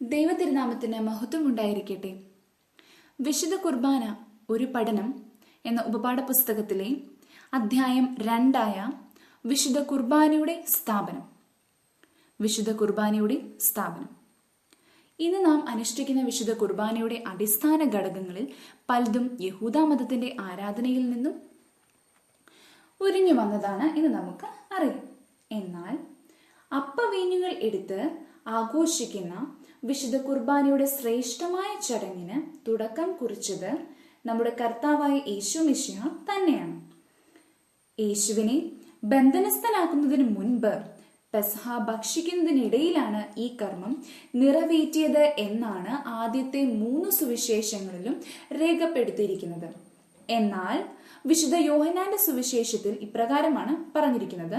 ദൈവതിരുനാമത്തിന് മഹത്വം ഉണ്ടായിരിക്കട്ടെ വിശുദ്ധ കുർബാന ഒരു പഠനം എന്ന ഉപപാഠ പുസ്തകത്തിലെ അധ്യായം രണ്ടായ വിശുദ്ധ കുർബാനയുടെ സ്ഥാപനം. വിശുദ്ധ കുർബാനയുടെ സ്ഥാപനം. ഇന്ന് നാം അനുഷ്ഠിക്കുന്ന വിശുദ്ധ കുർബാനയുടെ അടിസ്ഥാന ഘടകങ്ങളിൽ പലതും യഹൂദ മതത്തിന്റെ ആരാധനയിൽ നിന്നും ഉരിഞ്ഞു വന്നതാണ് എന്ന് നമുക്ക് അറിയാം. എന്നാൽ അപ്പവീഞ്ഞുകൾ എടുത്ത് ആഘോഷിക്കുന്ന വിശുദ്ധ കുർബാനയുടെ ശ്രേഷ്ഠമായ ചടങ്ങിന് തുടക്കം കുറിച്ചത് നമ്മുടെ കർത്താവായ യേശു മിശിഹ തന്നെയാണ്. യേശുവിനെ ബന്ധനസ്ഥനാക്കുന്നതിന് മുൻപ് പെസഹ ഭക്ഷിക്കുന്നതിനിടയിലാണ് ഈ കർമ്മം നിറവേറ്റിയത് എന്നാണ് ആദ്യത്തെ മൂന്ന് സുവിശേഷങ്ങളിലും രേഖപ്പെടുത്തിയിരിക്കുന്നത്. എന്നാൽ വിശുദ്ധ യോഹനാന്റെ സുവിശേഷത്തിൽ ഇപ്രകാരമാണ് പറഞ്ഞിരിക്കുന്നത്.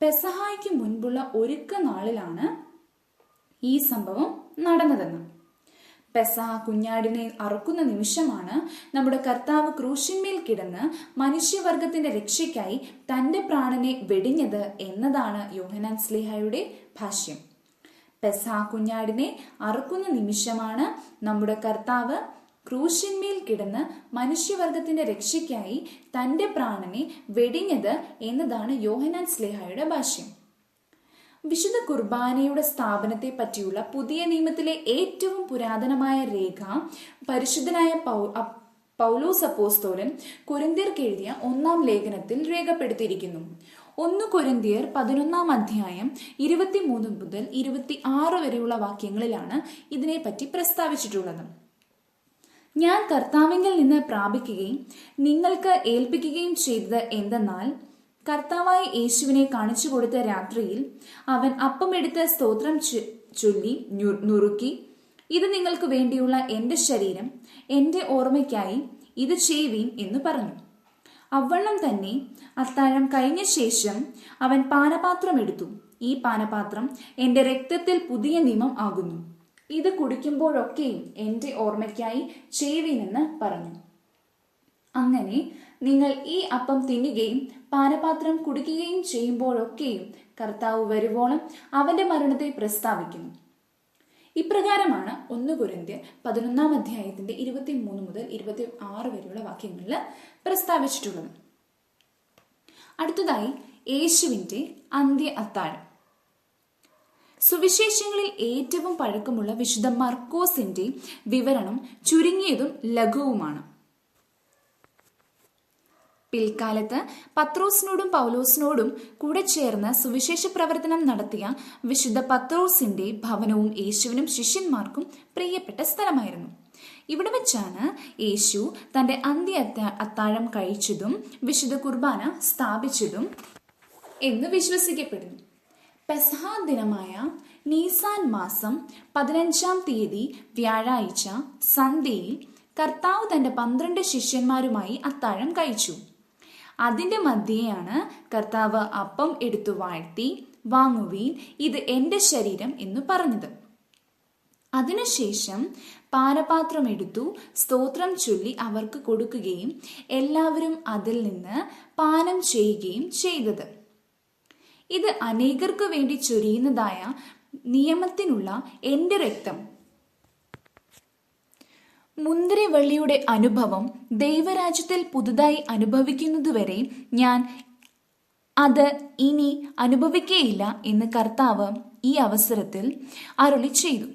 പെസഹായ്ക്ക് മുൻപുള്ള ഒരുക്ക നാളിലാണ് ഈ സംഭവം നടന്നതെന്ന്. പെസ കുഞ്ഞാടിനെ അറുക്കുന്ന നിമിഷമാണ് നമ്മുടെ കർത്താവ് ക്രൂശിന്മേൽ കിടന്ന് മനുഷ്യവർഗത്തിന്റെ രക്ഷയ്ക്കായി തന്റെ പ്രാണനെ വെടിഞ്ഞത് എന്നതാണ് യോഹനാൻ സ്ലിഹയുടെ ഭാഷ്യം. പെസ കുഞ്ഞാടിനെ അറുക്കുന്ന നിമിഷമാണ് നമ്മുടെ കർത്താവ് ക്രൂശിന്മേൽ കിടന്ന് മനുഷ്യവർഗത്തിന്റെ രക്ഷയ്ക്കായി തന്റെ പ്രാണനെ വെടിഞ്ഞത് എന്നതാണ് യോഹനാൻ സ്ലേഹയുടെ ഭാഷ്യം. വിശുദ്ധ കുർബാനയുടെ സ്ഥാപനത്തെ പറ്റിയുള്ള പുതിയ നിയമത്തിലെ ഏറ്റവും പുരാതനമായ രേഖ പരിശുദ്ധനായ പൗലോസ് അപ്പോസ്തോലൻ കൊരിന്തിയർക്ക് എഴുതിയ ഒന്നാം ലേഖനത്തിൽ രേഖപ്പെടുത്തിയിരിക്കുന്നു. ഒന്ന് കൊരിന്തിയർ പതിനൊന്നാം അധ്യായം ഇരുപത്തിമൂന്ന് മുതൽ ഇരുപത്തി ആറ് വരെയുള്ള വാക്യങ്ങളിലാണ് ഇതിനെപ്പറ്റി പ്രസ്താവിച്ചിട്ടുള്ളത്. ഞാൻ കർത്താവിങ്കിൽ നിന്ന് പ്രാപിക്കുകയും നിങ്ങൾക്ക് ഏൽപ്പിക്കുകയും ചെയ്തത് എന്തെന്നാൽ കർത്താവായ യേശുവിനെ കാണിച്ചു കൊടുത്ത രാത്രിയിൽ അവൻ അപ്പമെടുത്ത് സ്തോത്രം ചൊല്ലി നുറുക്കി ഇത് നിങ്ങൾക്ക് വേണ്ടിയുള്ള എന്റെ ശരീരം എന്റെ ഓർമ്മയ്ക്കായി ഇത് ചെയ്യുവീൻ എന്ന് പറഞ്ഞു. അവണ്ണം തന്നെ അത്താഴം കഴിഞ്ഞ ശേഷം അവൻ പാനപാത്രം എടുത്തു. ഈ പാനപാത്രം എന്റെ രക്തത്തിൽ പുതിയ നിയമം ആകുന്നു. ഇത് കുടിക്കുമ്പോഴൊക്കെയും എന്റെ ഓർമ്മയ്ക്കായി ചെയ്യുവീനെന്ന് പറഞ്ഞു. അങ്ങനെ നിങ്ങൾ ഈ അപ്പം തിന്നുകയും പാനപാത്രം കുടിക്കുകയും ചെയ്യുമ്പോഴൊക്കെയും കർത്താവ് വരുവോളം അവന്റെ മരണത്തെ പ്രസ്താവിക്കുന്നു. ഇപ്രകാരമാണ് ഒന്ന് കുരിന്ത്യർ പതിനൊന്നാം അധ്യായത്തിന്റെ ഇരുപത്തി മൂന്ന് മുതൽ ഇരുപത്തി ആറ് വരെയുള്ള വാക്യങ്ങളിൽ പ്രസ്താവിച്ചിട്ടുള്ളത്. അടുത്തതായി യേശുവിന്റെ അന്ത്യ അത്താഴം സുവിശേഷങ്ങളിൽ ഏറ്റവും പഴക്കമുള്ള വിശുദ്ധ മർക്കോസിന്റെ വിവരണം ചുരുങ്ങിയതും ലഘുവുമാണ്. പിൽക്കാലത്ത് പത്രോസിനോടും പൗലോസിനോടും കൂടെ ചേർന്ന് സുവിശേഷ പ്രവർത്തനം നടത്തിയ വിശുദ്ധ പത്രോസിന്റെ ഭവനവും യേശുവിനും ശിഷ്യന്മാർക്കും പ്രിയപ്പെട്ട സ്ഥലമായിരുന്നു. ഇവിടെ വെച്ചാണ് യേശു തന്റെ അന്ത്യ അത്താഴം കഴിച്ചതും വിശുദ്ധ കുർബാന സ്ഥാപിച്ചതും എന്ന് വിശ്വസിക്കപ്പെടുന്നു. പെസഹ ദിനമായ നീസാൻ മാസം പതിനഞ്ചാം തീയതി വ്യാഴാഴ്ച സന്ധ്യയിൽ കർത്താവ് തന്റെ പന്ത്രണ്ട് ശിഷ്യന്മാരുമായി അത്താഴം കഴിച്ചു. അതിന്റെ മധ്യേയാണ് കർത്താവ് അപ്പം എടുത്തു വാഴ്ത്തി വാങ്ങുവീൻ ഇത് എന്റെ ശരീരം എന്ന് പറഞ്ഞത്. അതിനുശേഷം പാനപാത്രം എടുത്തു സ്തോത്രം ചൊല്ലി അവർക്ക് കൊടുക്കുകയും എല്ലാവരും അതിൽ നിന്ന് പാനം ചെയ്യുകയും ചെയ്തത്. ഇത് അനേകർക്ക് വേണ്ടി ചൊരിയുന്നതായ നിയമത്തിനുള്ള എന്റെ രക്തം. മുന്തിരിവള്ളിയുടെ അനുഭവം ദൈവരാജ്യത്തിൽ പുതുതായി അനുഭവിക്കുന്നതുവരെ ഞാൻ അത് ഇനി അനുഭവിക്കുകയില്ല എന്ന് കർത്താവ് ഈ അവസരത്തിൽ അരുളി ചെയ്തു.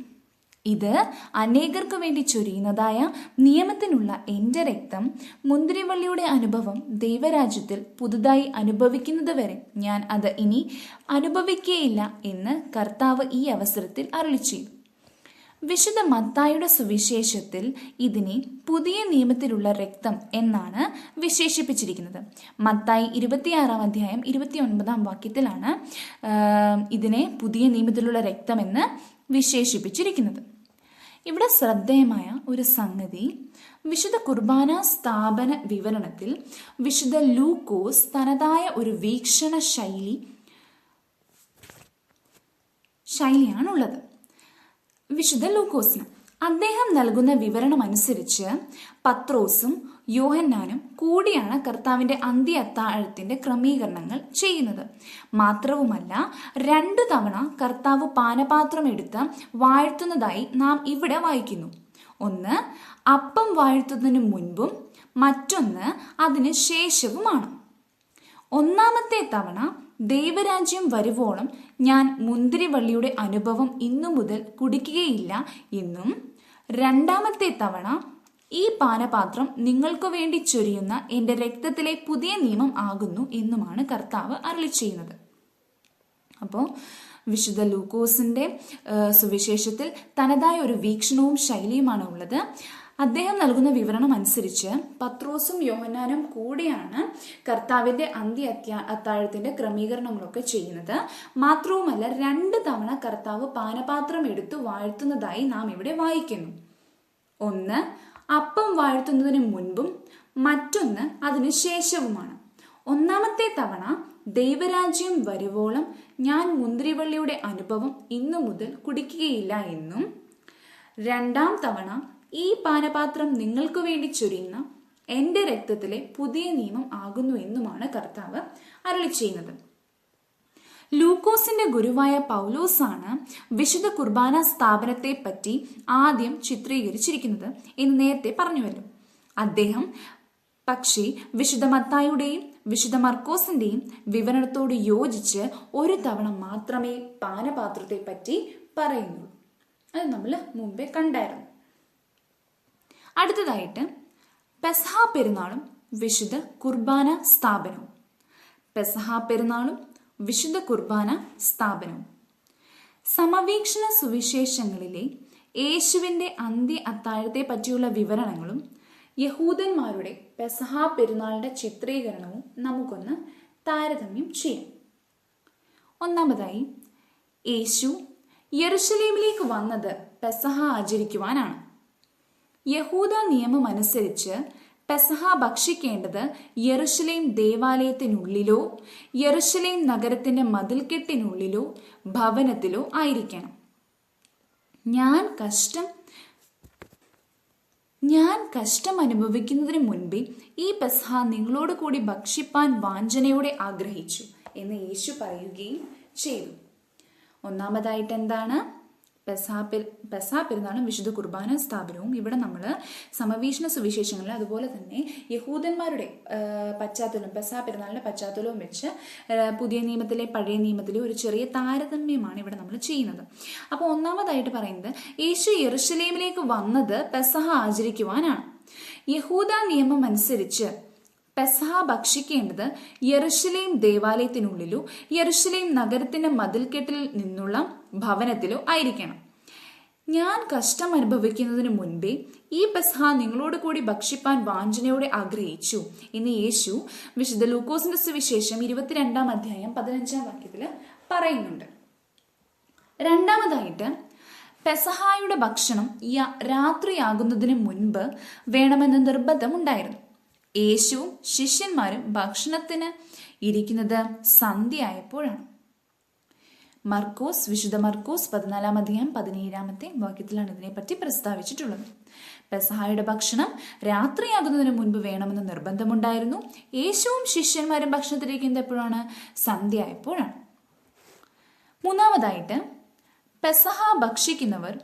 ഇത് അനേകർക്ക് വേണ്ടി ചൊരിയുന്നതായ നിയമത്തിനുള്ള എന്റെ രക്തം മുന്തിരിവള്ളിയുടെ അനുഭവം ദൈവരാജ്യത്തിൽ പുതുതായി അനുഭവിക്കുന്നതുവരെ ഞാൻ അത് ഇനി അനുഭവിക്കുകയില്ല എന്ന് കർത്താവ് ഈ അവസരത്തിൽ അരുളി ചെയ്തു. വിശുദ്ധ മത്തായുടെ സുവിശേഷത്തിൽ ഇതിനെ പുതിയ നിയമത്തിലുള്ള രക്തം എന്നാണ് വിശേഷിപ്പിച്ചിരിക്കുന്നത്. മത്തായി ഇരുപത്തിയാറാം അധ്യായം ഇരുപത്തി ഒൻപതാം വാക്യത്തിലാണ് ഇതിനെ പുതിയ നിയമത്തിലുള്ള രക്തം എന്ന് വിശേഷിപ്പിച്ചിരിക്കുന്നത്. ഇവിടെ ശ്രദ്ധേയമായ ഒരു സംഗതി വിശുദ്ധ കുർബാന സ്ഥാപന വിവരണത്തിൽ വിശുദ്ധ ലൂക്കോസ് തനതായ ഒരു വീക്ഷണ ശൈലി ശൈലിയാണുള്ളത്. വിശുദ്ധ ലൂക്കോസിന് അദ്ദേഹം നൽകുന്ന വിവരണം അനുസരിച്ച് പത്രോസും യോഹന്നാനും കൂടിയാണ് കർത്താവിന്റെ അന്ത്യ അത്താഴത്തിന്റെ ക്രമീകരണങ്ങൾ ചെയ്യുന്നത്. മാത്രവുമല്ല രണ്ടു തവണ കർത്താവ് പാനപാത്രം എടുത്ത് വാഴ്ത്തുന്നതായി നാം ഇവിടെ വായിക്കുന്നു. ഒന്ന് അപ്പം വാഴ്ത്തുന്നതിന് മുൻപും മറ്റൊന്ന് അതിന് ശേഷവുമാണ്. ഒന്നാമത്തെ തവണ ദൈവരാജ്യം വരുവോളം ഞാൻ മുന്തിരിവള്ളിയുടെ അനുഭവം ഇന്നു മുതൽ കുടിക്കുകയില്ല എന്നും രണ്ടാമത്തെ തവണ ഈ പാനപാത്രം നിങ്ങൾക്കു വേണ്ടി ചൊരിയുന്ന എന്റെ രക്തത്തിലെ പുതിയ നിയമം ആകുന്നു എന്നുമാണ് കർത്താവ് അരളി ചെയ്യുന്നത്. അപ്പോൾ വിശുദ്ധ ലൂക്കോസിന്റെ സുവിശേഷത്തിൽ തനതായ ഒരു വീക്ഷണവും ശൈലിയുമാണ് ഉള്ളത്. അദ്ദേഹം നൽകുന്ന വിവരണം അനുസരിച്ച് പത്രോസും യോഹന്നാനും കൂടിയാണ് കർത്താവിന്റെ അന്ത്യ അത്യാ- ക്രമീകരണങ്ങളൊക്കെ ചെയ്യുന്നത്. മാത്രവുമല്ല രണ്ട് തവണ കർത്താവ് പാനപാത്രം എടുത്തു വാഴ്ത്തുന്നതായി നാം ഇവിടെ വായിക്കുന്നു. ഒന്ന് അപ്പം വാഴ്ത്തുന്നതിന് മുൻപും മറ്റൊന്ന് അതിന് ശേഷവുമാണ്. ഒന്നാമത്തെ തവണ ദൈവരാജ്യം വരുവോളം ഞാൻ മുന്തിരിവള്ളിയുടെ അനുഭവം ഇന്നു മുതൽ കുടിക്കുകയില്ല എന്നും. രണ്ടാം തവണ ഈ പാനപാത്രം നിങ്ങൾക്ക് വേണ്ടി ചൊരിയുന്ന എന്റെ രക്തത്തിലെ പുതിയ നിയമം ആകുന്നു എന്നുമാണ് കർത്താവ് അരളി ചെയ്യുന്നത്. ലൂക്കോസിന്റെ ഗുരുവായ ആണ് വിശുദ്ധ കുർബാന സ്ഥാപനത്തെ പറ്റി ആദ്യം ചിത്രീകരിച്ചിരിക്കുന്നത് എന്ന് നേരത്തെ പറഞ്ഞുവല്ലോ. അദ്ദേഹം പക്ഷേ വിശുദ്ധ മത്തായുടെയും വിശുദ്ധ മർക്കോസിന്റെയും വിവരണത്തോട് യോജിച്ച് ഒരു തവണ മാത്രമേ പാനപാത്രത്തെ പറ്റി പറയുന്നുള്ളൂ. അത് നമ്മൾ മുമ്പേ കണ്ടായിരുന്നു. അടുത്തതായിട്ട് പെസഹ പെരുന്നാളും വിശുദ്ധ കുർബാന സ്ഥാപനവും. പെസഹ പെരുന്നാളും വിശുദ്ധ കുർബാന സ്ഥാപനവും. സമവീക്ഷണ സുവിശേഷങ്ങളിലെ യേശുവിന്റെ അന്ത്യ അത്താഴത്തെ പറ്റിയുള്ള വിവരണങ്ങളും യഹൂദന്മാരുടെ പെസഹ പെരുന്നാളുടെ ചിത്രീകരണവും നമുക്കൊന്ന് താരതമ്യം ചെയ്യാം. ഒന്നാമതായി യേശു യെറുഷലേമിലേക്ക് വന്നത് പെസഹ ആചരിക്കുവാനാണ്. യഹൂദ നിയമം അനുസരിച്ച് പെസഹ ഭക്ഷിക്കേണ്ടത് യെറുഷലേം ദേവാലയത്തിനുള്ളിലോ യെറുഷലേം നഗരത്തിന്റെ മതിൽക്കെട്ടിനുള്ളിലോ ഭവനത്തിലോ ആയിരിക്കണം. ഞാൻ കഷ്ടം ഞാൻ കഷ്ടം അനുഭവിക്കുന്നതിന് മുൻപേ ഈ പെസഹ നിങ്ങളോട് കൂടി ഭക്ഷിപ്പാൻ വാഞ്ചനയോടെ ആഗ്രഹിച്ചു എന്ന് യേശു പറയുകയും ചെയ്തു. ഒന്നാമതായിട്ട് എന്താണ്? പെസാ പെസാ പെരുന്നാളും വിശുദ്ധ കുർബാന സ്ഥാപനവും ഇവിടെ നമ്മൾ സമവീക്ഷണ സുവിശേഷങ്ങളിൽ അതുപോലെ തന്നെ യഹൂദന്മാരുടെ പശ്ചാത്തലം പെസാ പെരുന്നാളിന്റെ പശ്ചാത്തലവും വെച്ച് പുതിയ നിയമത്തിലെ പഴയ നിയമത്തിലെ ഒരു ചെറിയ താരതമ്യമാണ് ഇവിടെ നമ്മൾ ചെയ്യുന്നത്. അപ്പോൾ ഒന്നാമതായിട്ട് പറയുന്നത് യേശു യെറുഷലേമിലേക്ക് വന്നത് പെസഹ ആചരിക്കുവാനാണ്. യഹൂദ നിയമം അനുസരിച്ച് പെസഹ ഭക്ഷിക്കേണ്ടത് യെറുഷലേം ദേവാലയത്തിനുള്ളിലോ യെറുഷലേം നഗരത്തിന്റെ മതിൽക്കെട്ടിൽ നിന്നുള്ള ഭവനത്തിലോ ആയിരിക്കണം. ഞാൻ കഷ്ടം അനുഭവിക്കുന്നതിന് മുൻപേ ഈ പെസഹ നിങ്ങളോട് കൂടി ഭക്ഷിപ്പാൻ വാഞ്ചനയോടെ ആഗ്രഹിച്ചു. എന്ന് യേശു വിശുദ്ധ ലൂക്കോസിന്റെ സുവിശേഷം ഇരുപത്തിരണ്ടാം അധ്യായം പതിനഞ്ചാം വാക്യത്തിൽ പറയുന്നുണ്ട്. രണ്ടാമതായിട്ട് പെസഹായുടെ ഭക്ഷണം രാത്രിയാകുന്നതിന് മുൻപ് വേണമെന്ന് നിർബന്ധമുണ്ടായിരുന്നു യേശുവും ശിഷ്യന്മാരും ഭക്ഷണത്തിന് ഇരിക്കുന്നത് സന്ധ്യയായപ്പോഴാണ്. മർക്കോസ് വിശുദ്ധ മർക്കോസ് പതിനാലാം അധ്യായം പതിനേഴാമത്തെ വാക്യത്തിലാണ് ഇതിനെപ്പറ്റി പ്രസ്താവിച്ചിട്ടുള്ളത്. പെസഹായുടെ ഭക്ഷണം രാത്രിയാകുന്നതിന് മുൻപ് വേണമെന്ന് നിർബന്ധമുണ്ടായിരുന്നു. യേശുവും ശിഷ്യന്മാരും ഭക്ഷണത്തിലിരിക്കുന്നത് എപ്പോഴാണ് സന്ധ്യയായപ്പോഴാണ്. മൂന്നാമതായിട്ട് പെസഹ ഭക്ഷിക്കുന്നവർ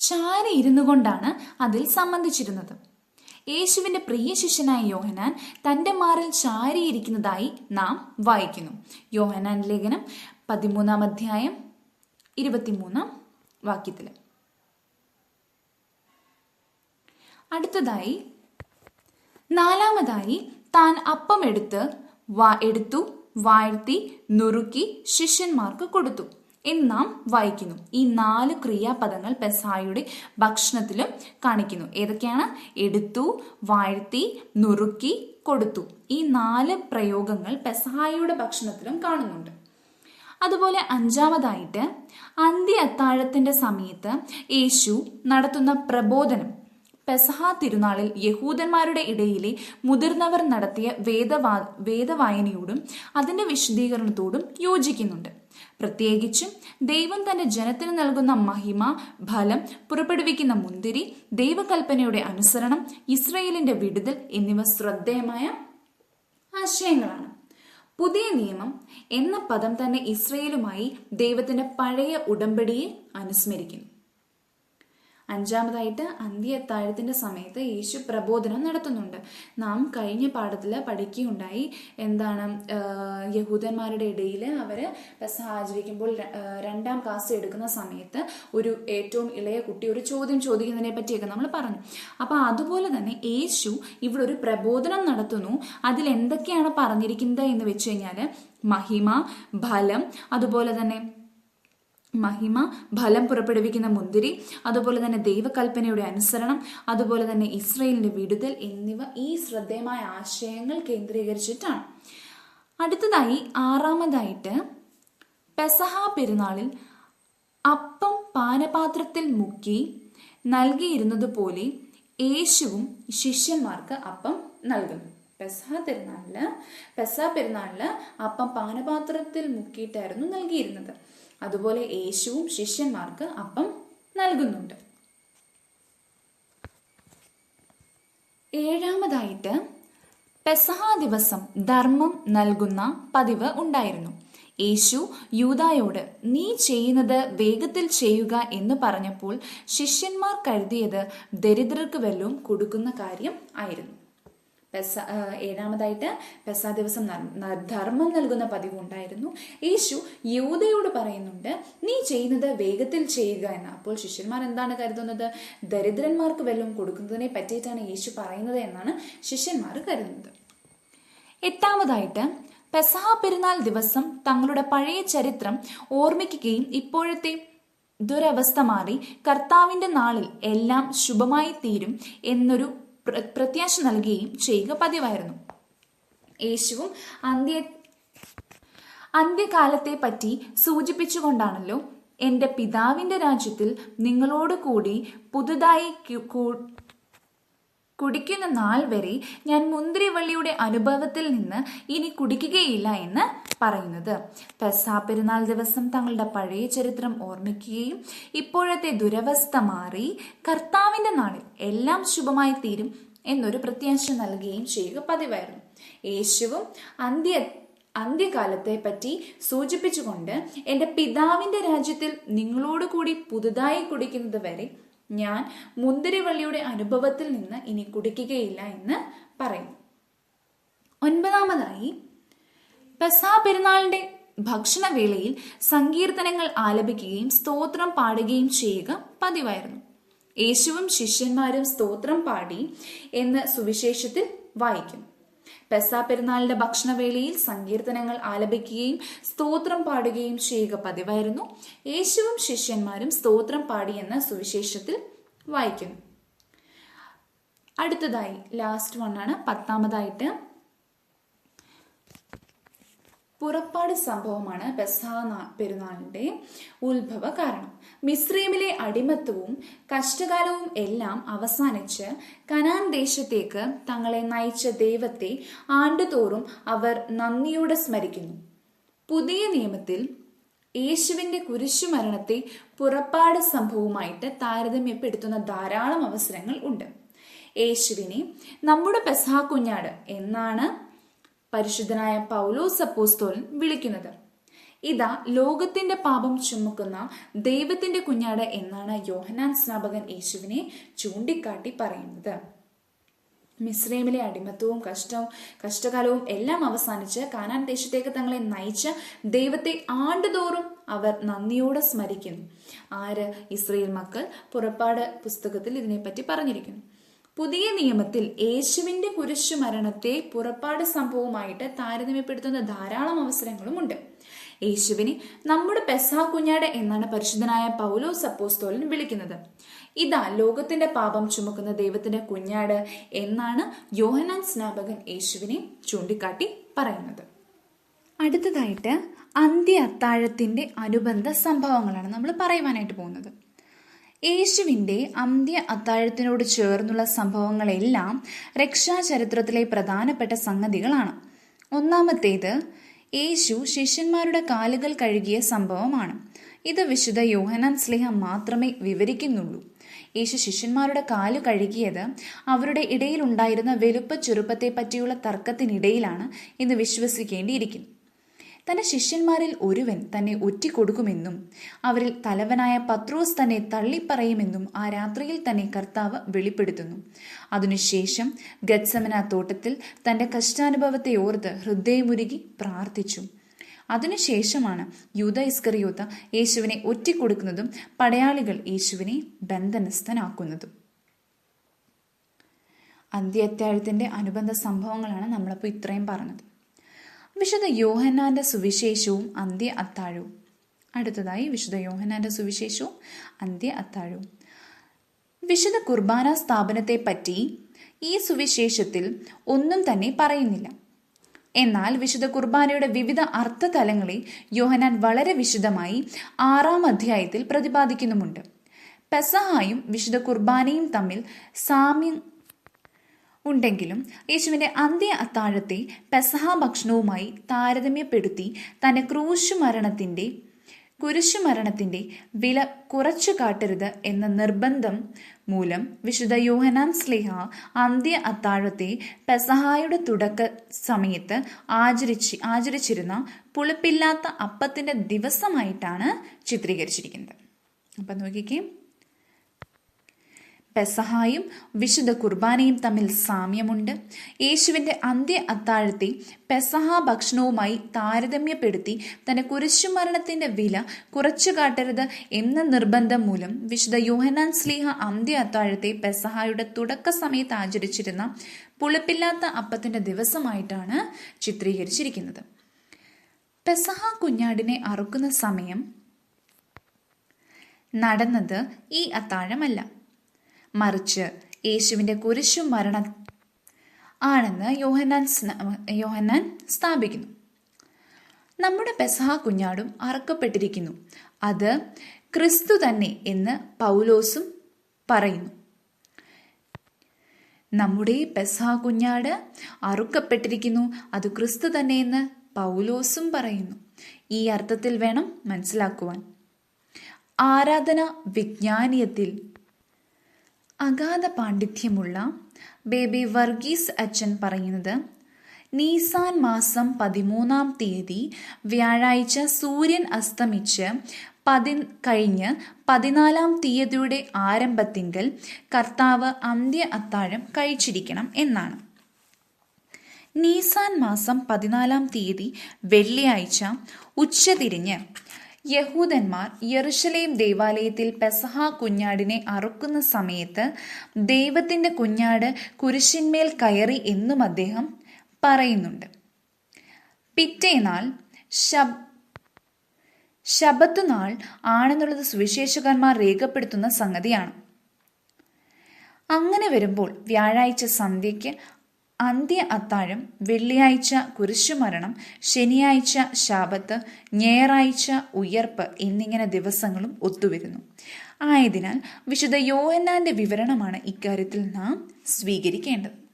ചാരി ഇരുന്നു കൊണ്ടാണ് അതിൽ സംബന്ധിച്ചിരുന്നത്. യേശുവിന്റെ പ്രിയ ശിഷ്യനായ യോഹനാൻ തന്റെ മാറിൽ ചാരിയിരിക്കുന്നതായി നാം വായിക്കുന്നു. യോഹനാൻ ലേഖനം പതിമൂന്നാം അധ്യായം ഇരുപത്തിമൂന്നാം വാക്യത്തിൽ അടുത്തതായി നാലാമതായി താൻ അപ്പം എടുത്ത് വാ എടുത്തു വാഴ്ത്തി നുറുക്കി ശിഷ്യന്മാർക്ക് കൊടുത്തു. എന്ന് നാം വായിക്കുന്നു. ഈ നാല് ക്രിയാപദങ്ങൾ പെസായുടെ ഭക്ഷണത്തിലും കാണിക്കുന്നു. ഏതൊക്കെയാണ്? എടുത്തു വാഴ്ത്തി നുറുക്കി കൊടുത്തു. ഈ നാല് പ്രയോഗങ്ങൾ പെസഹായുടെ ഭക്ഷണത്തിലും കാണുന്നുണ്ട്. അതുപോലെ അഞ്ചാമതായിട്ട് അന്ത്യ അത്താഴത്തിന്റെ സമയത്ത് യേശു നടത്തുന്ന പ്രബോധനം. പെസഹ തിരുനാളിൽ യഹൂദന്മാരുടെ ഇടയിലെ മുതിർന്നവർ നടത്തിയ വേദവാ വേദവായനയോടും അതിന്റെ വിശദീകരണത്തോടും യോജിക്കുന്നുണ്ട്. പ്രത്യേകിച്ചും ദൈവം തന്റെ ജനത്തിന് നൽകുന്ന മഹിമ ഫലം പുറപ്പെടുവിക്കുന്ന മുന്തിരി ദൈവകൽപ്പനയുടെ അനുസരണം ഇസ്രയേലിന്റെ വിടുതൽ എന്നിവ ശ്രദ്ധേയമായ ആശയങ്ങളാണ്. പുതിയ നിയമം എന്ന പദം തന്നെ ഇസ്രയേലുമായി ദൈവത്തിന്റെ പഴയ ഉടമ്പടിയെ അനുസ്മരിക്കുന്നു. അഞ്ചാമതായിട്ട് അന്ത്യത്താഴത്തിന്റെ സമയത്ത് യേശു പ്രബോധനം നടത്തുന്നുണ്ട്. നാം കഴിഞ്ഞ പാഠത്തിൽ പഠിക്കുകയുണ്ടായി. എന്താണ് യഹൂദന്മാരുടെ ഇടയിൽ അവർ ആചരിക്കുമ്പോൾ രണ്ടാം ക്ലാസ് എടുക്കുന്ന സമയത്ത് ഒരു ഏറ്റവും ഇളയ കുട്ടി ഒരു ചോദ്യം ചോദിക്കുന്നതിനെ പറ്റിയൊക്കെ നമ്മൾ പറഞ്ഞു. അപ്പൊ അതുപോലെ തന്നെ യേശു ഇവിടെ ഒരു പ്രബോധനം നടത്തുന്നു. അതിൽ എന്തൊക്കെയാണ് പറഞ്ഞിരിക്കുന്നത് എന്ന് വെച്ച് കഴിഞ്ഞാൽ മഹിമ ഫലം അതുപോലെ തന്നെ മഹിമ ഫലം പുറപ്പെടുവിക്കുന്ന മുന്തിരി അതുപോലെ തന്നെ ദൈവകൽപ്പനയുടെ അനുസരണം അതുപോലെ തന്നെ ഇസ്രയേലിന്റെ വിടുതൽ എന്നിവ ഈ ശ്രദ്ധേയമായ ആശയങ്ങൾ കേന്ദ്രീകരിച്ചിട്ടാണ്. അടുത്തതായി ആറാമതായിട്ട് പെസഹ പെരുന്നാളിൽ അപ്പം പാനപാത്രത്തിൽ മുക്കി നൽകിയിരുന്നതുപോലെ യേശുവും ശിഷ്യന്മാർക്ക് അപ്പം നൽകും പെസഹ പെരുന്നാളിൽ പെസഹ പെരുന്നാളിൽ അപ്പം പാനപാത്രത്തിൽ മുക്കിയിട്ടായിരുന്നു നൽകിയിരുന്നത്. അതുപോലെ യേശുവും ശിഷ്യന്മാർക്ക് അപ്പം നൽകുന്നുണ്ട്. ഏഴാമതായിട്ട് പെസഹാ ദിവസം ധർമ്മം നൽകുന്ന പതിവ് ഉണ്ടായിരുന്നു. യേശു യൂതായോട് നീ ചെയ്യുന്നത് വേഗത്തിൽ ചെയ്യുക എന്ന് പറഞ്ഞപ്പോൾ ശിഷ്യന്മാർ കരുതിയത് ദരിദ്രർക്ക് വല്ലതും കൊടുക്കുന്ന കാര്യം ആയിരുന്നു. പെസ ഏഴാമതായിട്ട് പെസ ദിവസം ധർമ്മം നൽകുന്ന പതിവുണ്ടായിരുന്നു. യേശു യൂതയോട് പറയുന്നുണ്ട് നീ ചെയ്യുന്നത് വേഗത്തിൽ ചെയ്യുക എന്ന്. അപ്പോൾ ശിഷ്യന്മാർ എന്താണ് കരുതുന്നത്? ദരിദ്രന്മാർക്ക് വല്ലതും കൊടുക്കുന്നതിനെ പറ്റിയിട്ടാണ് യേശു പറയുന്നത് എന്നാണ് ശിഷ്യന്മാർ കരുതുന്നത്. എട്ടാമതായിട്ട് പെസഹ പെരുന്നാൾ ദിവസം തങ്ങളുടെ പഴയ ചരിത്രം ഓർമ്മിക്കുകയും ഇപ്പോഴത്തെ ദുരവസ്ഥ മാറി കർത്താവിന്റെ നാളിൽ എല്ലാം ശുഭമായി തീരും എന്നൊരു പ്രത്യാശ നൽകുകയും ചെയ്യുക പതിവായിരുന്നു. യേശുവും അന്ത്യ അന്ത്യകാലത്തെ പറ്റി സൂചിപ്പിച്ചുകൊണ്ടാണല്ലോ എന്റെ പിതാവിന്റെ രാജ്യത്തിൽ നിങ്ങളോട് കൂടി പുതുതായി കുടിക്കുന്ന നാൾ വരെ ഞാൻ മുന്തിരിവള്ളിയുടെ അനുഭവത്തിൽ നിന്ന് ഇനി കുടിക്കുകയില്ല എന്ന് പറയുന്നത്. പെസാ പെരുന്നാൾ ദിവസം തങ്ങളുടെ പഴയ ചരിത്രം ഓർമ്മിക്കുകയും ഇപ്പോഴത്തെ ദുരവസ്ഥ മാറി കർത്താവിന്റെ നാളിൽ എല്ലാം ശുഭമായി തീരും എന്നൊരു പ്രത്യാശ നൽകുകയും ചെയ്യുക പതിവായിരുന്നു. യേശുവും അന്ത്യ അന്ത്യകാലത്തെ പറ്റി സൂചിപ്പിച്ചുകൊണ്ട് എന്റെ പിതാവിന്റെ രാജ്യത്തിൽ നിങ്ങളോട് കൂടി പുതുതായി കുടിക്കുന്നത് വരെ ഞാൻ മുന്തിരിവള്ളിയുടെ അനുഭവത്തിൽ നിന്ന് ഇനി കുടിക്കുകയില്ല എന്ന് പറയുന്നു. ഒൻപതാമതായി പെസാ പെരുന്നാളിന്റെ ഭക്ഷണവേളയിൽ സങ്കീർത്തനങ്ങൾ ആലപിക്കുകയും സ്തോത്രം പാടുകയും ചെയ്യുക പതിവായിരുന്നു. യേശുവും ശിഷ്യന്മാരും സ്തോത്രം പാടി എന്ന് സുവിശേഷത്തിൽ വായിക്കുന്നു. പെസാ പെരുന്നാളിന്റെ ഭക്ഷണവേളയിൽ സങ്കീർത്തനങ്ങൾ ആലപിക്കുകയും സ്തോത്രം പാടുകയും ചെയ്യുക പതിവായിരുന്നു. യേശുവും ശിഷ്യന്മാരും സ്തോത്രം പാടിയെന്ന സുവിശേഷത്തിൽ വായിക്കുന്നു. അടുത്തതായി ലാസ്റ്റ് വൺ ആണ്. പത്താമതായിട്ട് പുറപ്പാട് സംഭവമാണ് പെസഹ പെരുന്നാളിന്റെ ഉത്ഭവ കാരണം. മിസ്രൈമിലെ അടിമത്തവും കഷ്ടകാലവും എല്ലാം അവസാനിച്ച് കനാൻ ദേശത്തേക്ക് തങ്ങളെ നയിച്ച ദൈവത്തെ ആണ്ടുതോറും അവർ നന്ദിയോടെ സ്മരിക്കുന്നു. പുതിയ നിയമത്തിൽ യേശുവിന്റെ കുരിശുമരണത്തെ പുറപ്പാട് സംഭവവുമായിട്ട് താരതമ്യപ്പെടുത്തുന്ന ധാരാളം അവസരങ്ങൾ ഉണ്ട്. യേശുവിനെ നമ്മുടെ പെസാ കുഞ്ഞാട് എന്നാണ് പരിശുദ്ധനായ പൗലോസ് അപ്പോസ്തോലൻ വിളിക്കുന്നത്. ഇതാ ലോകത്തിന്റെ പാപം ചുമക്കുന്ന ദൈവത്തിന്റെ കുഞ്ഞാട് എന്നാണ് യോഹനാൻ സ്നാപകൻ യേശുവിനെ ചൂണ്ടിക്കാട്ടി പറയുന്നത്. മിസ്രൈമിലെ അടിമത്തവും കഷ്ടവും കഷ്ടകാലവും എല്ലാം അവസാനിച്ച് കാനാൻ ദേശത്തേക്ക് തങ്ങളെ നയിച്ച ദൈവത്തെ ആണ്ടുതോറും അവർ നന്ദിയോടെ സ്മരിക്കുന്നു. ആര്? ഇസ്രയേൽ മക്കൾ പുറപ്പാട് പുസ്തകത്തിൽ ഇതിനെപ്പറ്റി പറഞ്ഞിരിക്കുന്നു. പുതിയ നിയമത്തിൽ യേശുവിന്റെ കുരിശു മരണത്തെ പുറപ്പാട് സംഭവമായിട്ട് താരതമ്യപ്പെടുത്തുന്ന ധാരാളം അവസരങ്ങളുമുണ്ട്. യേശുവിനെ നമ്മുടെ പെസാ കുഞ്ഞാട് എന്നാണ് പരിശുദ്ധനായ പൗലോ സപ്പോസ്തോലൻ വിളിക്കുന്നത്. ഇതാ ലോകത്തിന്റെ പാപം ചുമക്കുന്ന ദൈവത്തിന്റെ കുഞ്ഞാട് എന്നാണ് യോഹനാൻ സ്നാപകൻ യേശുവിനെ ചൂണ്ടിക്കാട്ടി പറയുന്നത്. അടുത്തതായിട്ട് അന്ത്യ അത്താഴത്തിന്റെ അനുബന്ധ സംഭവങ്ങളാണ് നമ്മൾ പറയുവാനായിട്ട് പോകുന്നത്. യേശുവിന്റെ അന്ത്യ അത്താഴത്തിനോട് ചേർന്നുള്ള സംഭവങ്ങളെല്ലാം രക്ഷാചരിത്രത്തിലെ പ്രധാനപ്പെട്ട സംഗതികളാണ്. ഒന്നാമത്തേത് യേശു ശിഷ്യന്മാരുടെ കാലുകൾ കഴുകിയ സംഭവമാണ്. ഇത് വിശുദ്ധ യോഹനാൻ സ്ലിഹ മാത്രമേ വിവരിക്കുന്നുള്ളൂ. യേശു ശിഷ്യന്മാരുടെ കാലു കഴുകിയത് അവരുടെ ഇടയിലുണ്ടായിരുന്ന വലുപ്പ ചെറുപ്പത്തെ പറ്റിയുള്ള തർക്കത്തിനിടയിലാണ് എന്ന് വിശ്വസിക്കേണ്ടിയിരിക്കുന്നു. തന്റെ ശിഷ്യന്മാരിൽ ഒരുവൻ തന്നെ ഒറ്റിക്കൊടുക്കുമെന്നും അവരിൽ തലവനായ പത്രോസ് തന്നെ തള്ളിപ്പറയുമെന്നും ആ രാത്രിയിൽ തന്നെ കർത്താവ് വെളിപ്പെടുത്തുന്നു. അതിനുശേഷം ഗത്സമന തോട്ടത്തിൽ തന്റെ കഷ്ടാനുഭവത്തെ ഓർത്ത് ഹൃദയമുരുകി പ്രാർത്ഥിച്ചു. അതിനുശേഷമാണ് യൂത ഇസ്കറിയോത്ത യേശുവിനെ ഒറ്റിക്കൊടുക്കുന്നതും പടയാളികൾ യേശുവിനെ ബന്ധനസ്ഥനാക്കുന്നതും. അന്ത്യ അനുബന്ധ സംഭവങ്ങളാണ് നമ്മളിപ്പോൾ ഇത്രയും പറഞ്ഞത്. വിശുദ്ധ യോഹന്നാന്റെ സുവിശേഷവും അന്ത്യ അത്താഴവും. അടുത്തതായി വിശുദ്ധ യോഹന്നാന്റെ സുവിശേഷവും അന്ത്യ അത്താഴവും. വിശുദ്ധ കുർബാന സ്ഥാപനത്തെ പറ്റി ഈ സുവിശേഷത്തിൽ ഒന്നും തന്നെ പറയുന്നില്ല. എന്നാൽ വിശുദ്ധ കുർബാനയുടെ വിവിധ അർത്ഥതലങ്ങളെ യോഹനാൻ വളരെ വിശദമായി ആറാം അധ്യായത്തിൽ പ്രതിപാദിക്കുന്നുമുണ്ട്. പെസഹായും വിശുദ്ധ കുർബാനയും തമ്മിൽ സാമ്യം ഉണ്ടെങ്കിലും യേശുവിന്റെ അന്ത്യ അത്താഴത്തെ പെസഹ ഭക്ഷണവുമായി താരതമ്യപ്പെടുത്തി തന്റെ ക്രൂശു മരണത്തിന്റെ കുരിശു മരണത്തിന്റെ വില കുറച്ചു കാട്ടരുത് എന്ന നിർബന്ധം മൂലം വിശുദ്ധ യോഹനാൻ സ്ലേഹ അന്ത്യ അത്താഴത്തെ പെസഹായുടെ തുടക്ക സമയത്ത് ആചരിച്ച് ആചരിച്ചിരുന്ന പുളിപ്പില്ലാത്ത അപ്പത്തിന്റെ ദിവസമായിട്ടാണ് ചിത്രീകരിച്ചിരിക്കുന്നത്. അപ്പം നോക്കിക്കേ. പെസഹായും വിശുദ്ധ കുർബാനയും തമ്മിൽ സാമ്യമുണ്ട്. യേശുവിന്റെ അന്ത്യ അത്താഴത്തെ പെസഹ ഭക്ഷണവുമായി താരതമ്യപ്പെടുത്തി തന്റെ കുരിശുമരണത്തിന്റെ വില കുറച്ചു കാട്ടരുത് എന്ന നിർബന്ധം മൂലം വിശുദ്ധ യോഹനാൻ സ്ലീഹ അന്ത്യ അത്താഴത്തെ പെസഹായുടെ തുടക്ക സമയത്ത് ആചരിച്ചിരുന്ന പുളിപ്പില്ലാത്ത അപ്പത്തിന്റെ ദിവസമായിട്ടാണ് ചിത്രീകരിച്ചിരിക്കുന്നത്. പെസഹ കുഞ്ഞാടിനെ അറുക്കുന്ന സമയം നടന്നത് ഈ അത്താഴമല്ല. മറിച്ച് യേശുവിന്റെ കുരിശു മരണ ആണെന്ന് യോഹന്നാൻ യോഹന്നാൻ സ്ഥാപിക്കുന്നു. നമ്മുടെ പെസഹ കുഞ്ഞാടും അറക്കപ്പെട്ടിരിക്കുന്നു. അത് ക്രിസ്തു തന്നെ എന്ന് പൗലോസും പറയുന്നു. നമ്മുടെ പെസഹ കുഞ്ഞാട് അറുക്കപ്പെട്ടിരിക്കുന്നു. അത് ക്രിസ്തു തന്നെ എന്ന് പൗലോസും പറയുന്നു. ഈ അർത്ഥത്തിൽ വേണം മനസ്സിലാക്കുവാൻ. ആരാധന വിജ്ഞാനീയത്തിൽ അഗാധ പാണ്ഡിത്യമുള്ള ബേബി വർഗീസ് അച്ഛൻ പറയുന്നത് നീസാൻ മാസം പതിമൂന്നാം തീയതി വ്യാഴാഴ്ച സൂര്യൻ അസ്തമിച്ച് പതി കഴിഞ്ഞ് പതിനാലാം തീയതിയുടെ ആരംഭത്തിങ്കൽ കർത്താവ് അന്ത്യ അത്താഴം കഴിച്ചിരിക്കണം എന്നാണ്. നീസാൻ മാസം പതിനാലാം തീയതി വെള്ളിയാഴ്ച ഉച്ചതിരിഞ്ഞ് യഹൂദന്മാർ യെറുഷലേം ദേവാലയത്തിൽ പെസഹ കുഞ്ഞാടിനെ അറുക്കുന്ന സമയത്ത് ദൈവത്തിന്റെ കുഞ്ഞാട് കുരിശിന്മേൽ കയറി എന്നും അദ്ദേഹം പറയുന്നുണ്ട്. പിറ്റേനാൾ ശബ് ശബത്ത് നാൾ ആണെന്നുള്ളത് സുവിശേഷകന്മാർ രേഖപ്പെടുത്തുന്ന സംഗതിയാണ്. അങ്ങനെ വരുമ്പോൾ വ്യാഴാഴ്ച സന്ധ്യയ്ക്ക് അന്ത്യ അത്താഴം വെള്ളിയാഴ്ച കുരിശുമരണം ശനിയാഴ്ച ശാപത്ത് ഞായറാഴ്ച ഉയർപ്പ് എന്നിങ്ങനെ ദിവസങ്ങളും ഒത്തുവരുന്നു. ആയതിനാൽ വിശുദ്ധ യോഹന്നാന്റെ വിവരണമാണ് ഇക്കാര്യത്തിൽ നാം സ്വീകരിക്കേണ്ടത്.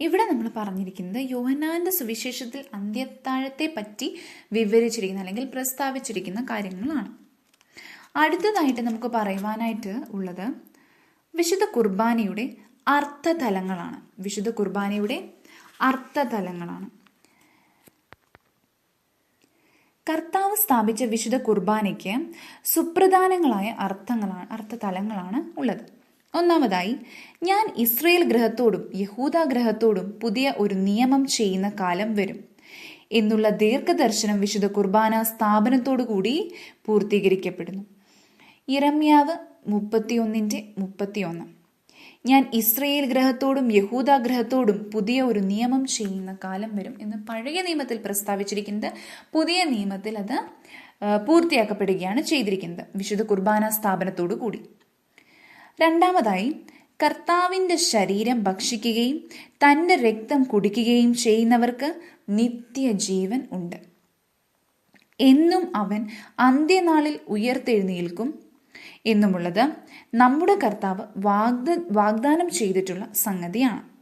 ഇവിടെ നമ്മൾ പറഞ്ഞിരിക്കുന്നത് യോഹന്നാന്റെ സുവിശേഷത്തിൽ അന്ത്യത്താഴത്തെ പറ്റി വിവരിച്ചിരിക്കുന്ന അല്ലെങ്കിൽ പ്രസ്താവിച്ചിരിക്കുന്ന കാര്യങ്ങളാണ്. അടുത്തതായിട്ട് നമുക്ക് പറയുവാനായിട്ട് ഉള്ളത് വിശുദ്ധ കുർബാനയുടെ അർത്ഥതലങ്ങളാണ്. വിശുദ്ധ കുർബാനയുടെ അർത്ഥതലങ്ങളാണ്. കർത്താവ് സ്ഥാപിച്ച വിശുദ്ധ കുർബാനയ്ക്ക് സുപ്രധാനങ്ങളായ അർത്ഥങ്ങളാണ് അർത്ഥതലങ്ങളാണ് ഉള്ളത്. ഒന്നാമതായി ഞാൻ ഇസ്രയേൽ ഗ്രഹത്തോടും യഹൂദ ഗ്രഹത്തോടും പുതിയ ഒരു നിയമം ചെയ്യുന്ന കാലം വരും. എന്നുള്ള ദീർഘദർശനം വിശുദ്ധ കുർബാന സ്ഥാപനത്തോടു കൂടി പൂർത്തീകരിക്കപ്പെടുന്നു. ഇറമ്യാവ് മുപ്പത്തിയൊന്നിന്റെ മുപ്പത്തിയൊന്ന്. ഞാൻ ഇസ്രയേൽ ഗ്രഹത്തോടും യഹൂദ ഗ്രഹത്തോടും പുതിയ ഒരു നിയമം ചെയ്യുന്ന കാലം വരും എന്ന് പഴയ നിയമത്തിൽ പ്രസ്താവിച്ചിരിക്കുന്നത് പുതിയ നിയമത്തിൽ അത് പൂർത്തിയാക്കപ്പെടുകയാണ് ചെയ്തിരിക്കുന്നത്. വിശുദ്ധ കുർബാന സ്ഥാപനത്തോടു കൂടി. രണ്ടാമതായി കർത്താവിന്റെ ശരീരം ഭക്ഷിക്കുകയും തന്റെ രക്തം കുടിക്കുകയും ചെയ്യുന്നവർക്ക് നിത്യജീവൻ ഉണ്ട്. എന്നും അവൻ അന്ത്യനാളിൽ ഉയർത്തെഴുന്നേൽക്കും എന്നുമുള്ളത് നമ്മുടെ കർത്താവ് വാഗ്ദ വാഗ്ദാനം ചെയ്തിട്ടുള്ള സംഗതിയാണ്.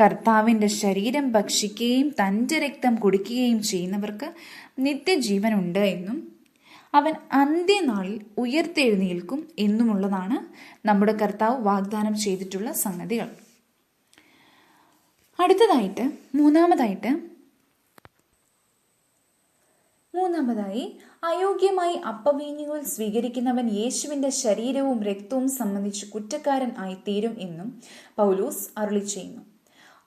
കർത്താവിന്റെ ശരീരം ഭക്ഷിക്കുകയും തന്റെ രക്തം കുടിക്കുകയും ചെയ്യുന്നവർക്ക് നിത്യജീവനുണ്ട് എന്നും അവൻ അന്ത്യനാളിൽ ഉയർത്തെഴുന്നേൽക്കും എന്നുമുള്ളതാണ് നമ്മുടെ കർത്താവ് വാഗ്ദാനം ചെയ്തിട്ടുള്ള സംഗതികൾ. അടുത്തതായിട്ട് മൂന്നാമതായിട്ട് മൂന്നാമതായി അയോഗ്യമായി അപ്പവീഞ്ഞുകൾ സ്വീകരിക്കുന്നവൻ യേശുവിന്റെ ശരീരവും രക്തവും സംബന്ധിച്ച് കുറ്റക്കാരൻ ആയിത്തീരും എന്നും പൗലൂസ് അരുളി ചെയ്യുന്നു.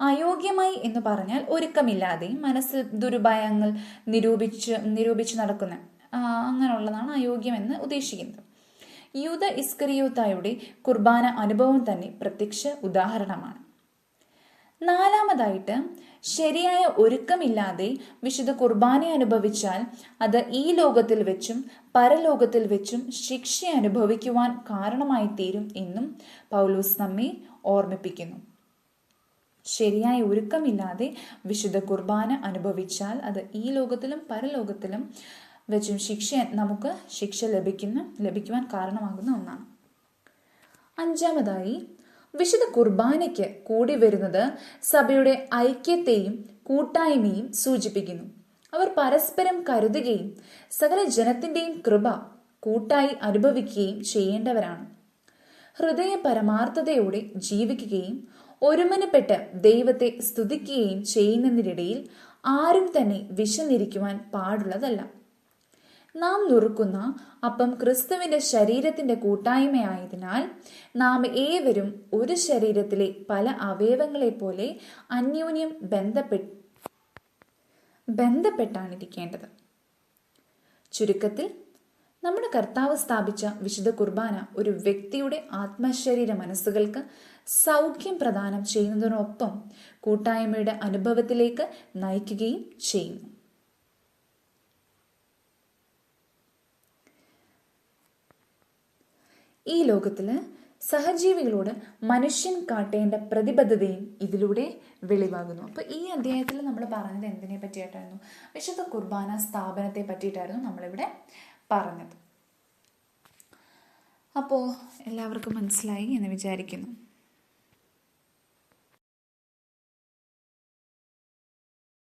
അയോഗ്യമായി എന്ന് പറഞ്ഞാൽ ഒരുക്കമില്ലാതെ മനസ്സിൽ ദുരുപായങ്ങൾ നിരൂപിച്ച് നിരൂപിച്ച് നടക്കുന്ന അങ്ങനെയുള്ളതാണ് അയോഗ്യമെന്ന് ഉദ്ദേശിക്കുന്നത്. യൂത ഇസ്കറിയോത്തായുടെ കുർബാന അനുഭവം തന്നെ പ്രത്യക്ഷ ഉദാഹരണമാണ്. നാലാമതായിട്ട് ശരിയായ ഒരുക്കമില്ലാതെ വിശുദ്ധ കുർബാന അനുഭവിച്ചാൽ അത് ഈ ലോകത്തിൽ വെച്ചും പരലോകത്തിൽ വെച്ചും ശിക്ഷ അനുഭവിക്കുവാൻ കാരണമായി തീരും എന്നും പൗലൂസ് നമ്മെ ഓർമ്മിപ്പിക്കുന്നു. ശരിയായ ഒരുക്കമില്ലാതെ വിശുദ്ധ കുർബാന അനുഭവിച്ചാൽ അത് ഈ ലോകത്തിലും പരലോകത്തിലും വെച്ചും ശിക്ഷ നമുക്ക് ശിക്ഷ ലഭിക്കുന്ന ലഭിക്കുവാൻ കാരണമാകുന്ന ഒന്നാണ്. അഞ്ചാമതായി വിശുദ്ധ കുർബാനയ്ക്ക് കൂടി വരുന്നത് സഭയുടെ ഐക്യത്തെയും കൂട്ടായ്മയും സൂചിപ്പിക്കുന്നു. അവർ പരസ്പരം കരുതുകയും സകല ജനത്തിന്റെയും കൃപ കൂട്ടായി അനുഭവിക്കുകയും ചെയ്യേണ്ടവരാണ്. ഹൃദയ പരമാർത്ഥതയോടെ ജീവിക്കുകയും ഒരുമനപ്പെട്ട് ദൈവത്തെ സ്തുതിക്കുകയും ചെയ്യുന്നതിനിടയിൽ ആരും തന്നെ വിശന്നിരിക്കുവാൻ പാടുള്ളതല്ല. നാം നുറുക്കുന്ന അപ്പം ക്രിസ്തുവിന്റെ ശരീരത്തിന്റെ കൂട്ടായ്മയായതിനാൽ നാം ഏവരും ഒരു ശരീരത്തിലെ പല അവയവങ്ങളെ പോലെ അന്യോന്യം ബന്ധപ്പെ ബന്ധപ്പെട്ടാണിരിക്കേണ്ടത്. ചുരുക്കത്തിൽ നമ്മുടെ കർത്താവ് സ്ഥാപിച്ച വിശുദ്ധ കുർബാന ഒരു വ്യക്തിയുടെ ആത്മശരീര മനസ്സുകൾക്ക് സൗഖ്യം പ്രദാനം ചെയ്യുന്നതിനൊപ്പം കൂട്ടായ്മയുടെ അനുഭവത്തിലേക്ക് നയിക്കുകയും ചെയ്യുന്നു. ഈ ലോകത്തിൽ സഹജീവികളോട് മനുഷ്യൻ കാട്ടേണ്ട പ്രതിബദ്ധതയും ഇതിലൂടെ വെളിവാകുന്നു. അപ്പോൾ ഈ അധ്യായത്തിൽ നമ്മൾ പറഞ്ഞത് എന്തിനെ പറ്റിയിട്ടായിരുന്നു? വിശുദ്ധ കുർബാന സ്ഥാപനത്തെ പറ്റിയിട്ടായിരുന്നു നമ്മളിവിടെ പറഞ്ഞത്. അപ്പോൾ എല്ലാവർക്കും മനസ്സിലായി എന്ന് വിചാരിക്കുന്നു.